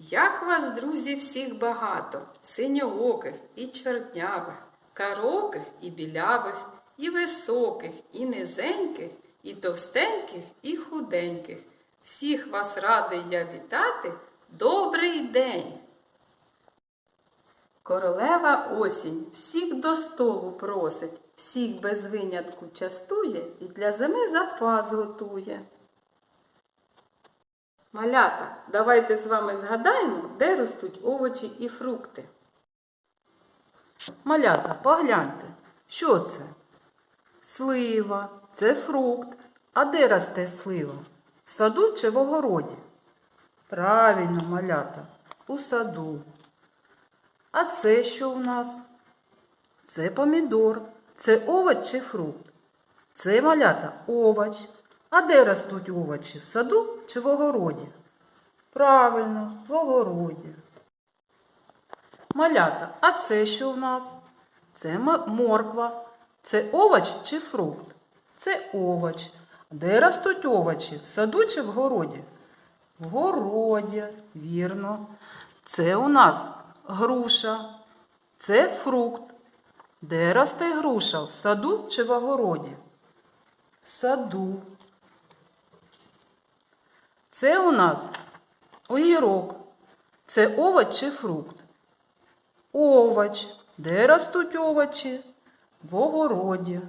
Як вас, друзі, всіх багато, синьооких і чорнявих, кароких і білявих, і високих, і низеньких, і товстеньких, і худеньких. Всіх вас радий я вітати. Добрий день! Королева осінь всіх до столу просить, всіх без винятку частує і для зими запас готує. Малята, давайте з вами згадаємо, де ростуть овочі і фрукти. Малята, погляньте, що це? Слива, це фрукт. А де росте слива? В саду чи в огороді? Правильно, малята, у саду. А це що у нас? Це помідор. Це овоч чи фрукт? Це малята овоч. А де ростуть овочі? В саду чи в огороді? Правильно, в огороді. Малята, а це що в нас? Це морква. Це овоч чи фрукт? Це овоч. Де ростуть овочі? В саду чи в городі? В городі, вірно. Це у нас груша. Це фрукт. Де росте груша? В саду чи в огороді? В саду. Це у нас огірок. Це овоч чи фрукт? Овоч. Де ростуть овочі? В огороді.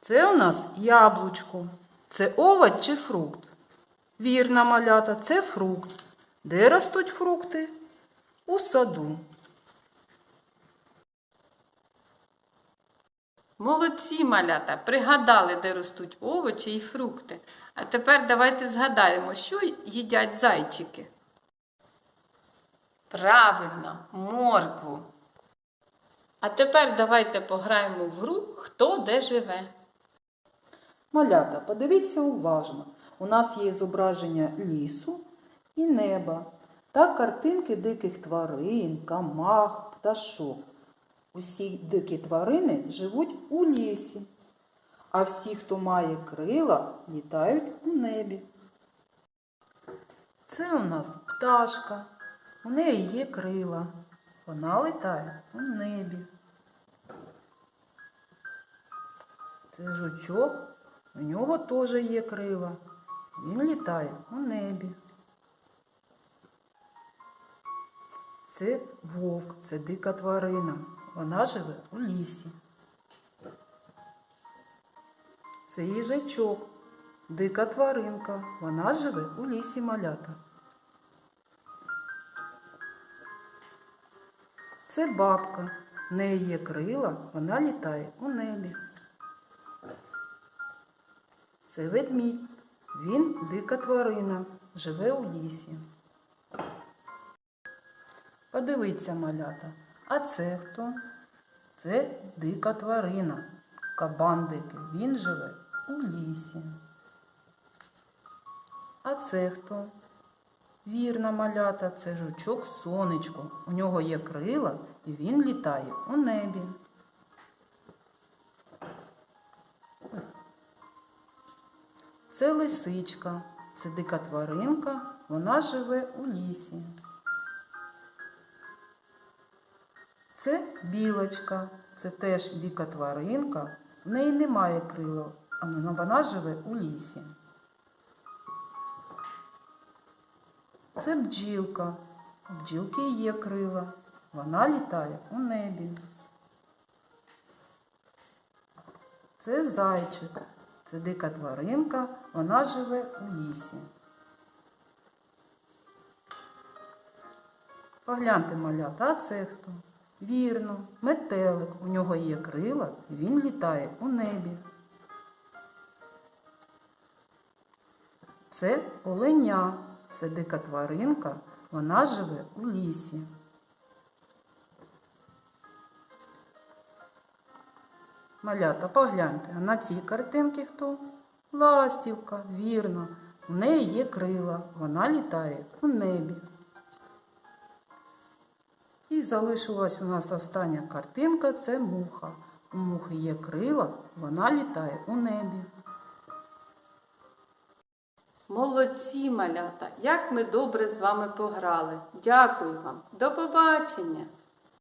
Це у нас яблучко. Це овоч чи фрукт? Вірна малята, це фрукт. Де ростуть фрукти? У саду. Молодці малята, пригадали, де ростуть овочі і фрукти. А тепер давайте згадаємо, що їдять зайчики. Правильно, моркву. А тепер давайте пограємо в гру Хто де живе. Малята, подивіться уважно. У нас є зображення лісу і неба та картинки диких тварин, камах, пташок. Усі дикі тварини живуть у лісі, а всі, хто має крила, літають у небі. Це у нас пташка. У неї є крила. Вона літає у небі. Це жучок. У нього теж є крила. Він літає у небі. Це вовк, це дика тварина. Вона живе у лісі. Це їжачок, дика тваринка. Вона живе у лісі малята. Це бабка. В неї є крила, вона літає у небі. Це ведмідь. Він дика тварина, живе у лісі. Подивіться, малята. А це хто? Це дика тварина. Кабан дикий. Він живе у лісі. А це хто? Вірна малята, це жучок сонечко. У нього є крила і він літає у небі. Це лисичка, це дика тваринка, вона живе у лісі. Це білочка, це теж дика тваринка, в неї немає крила, але вона живе у лісі. Це бджілка, у бджілки є крила, вона літає у небі. Це зайчик, це дика тваринка, вона живе у лісі. Погляньте, малята, а це хто? Вірно, метелик, у нього є крила, він літає у небі. Це оленя, це дика тваринка, вона живе у лісі. Малята, погляньте, а на цій картинці хто? Ластівка, вірно. У неї є крила, вона літає у небі. І залишилась у нас остання картинка це муха. У мухи є крила, вона літає у небі. Молодці, малята, як ми добре з вами пограли. Дякую вам. До побачення!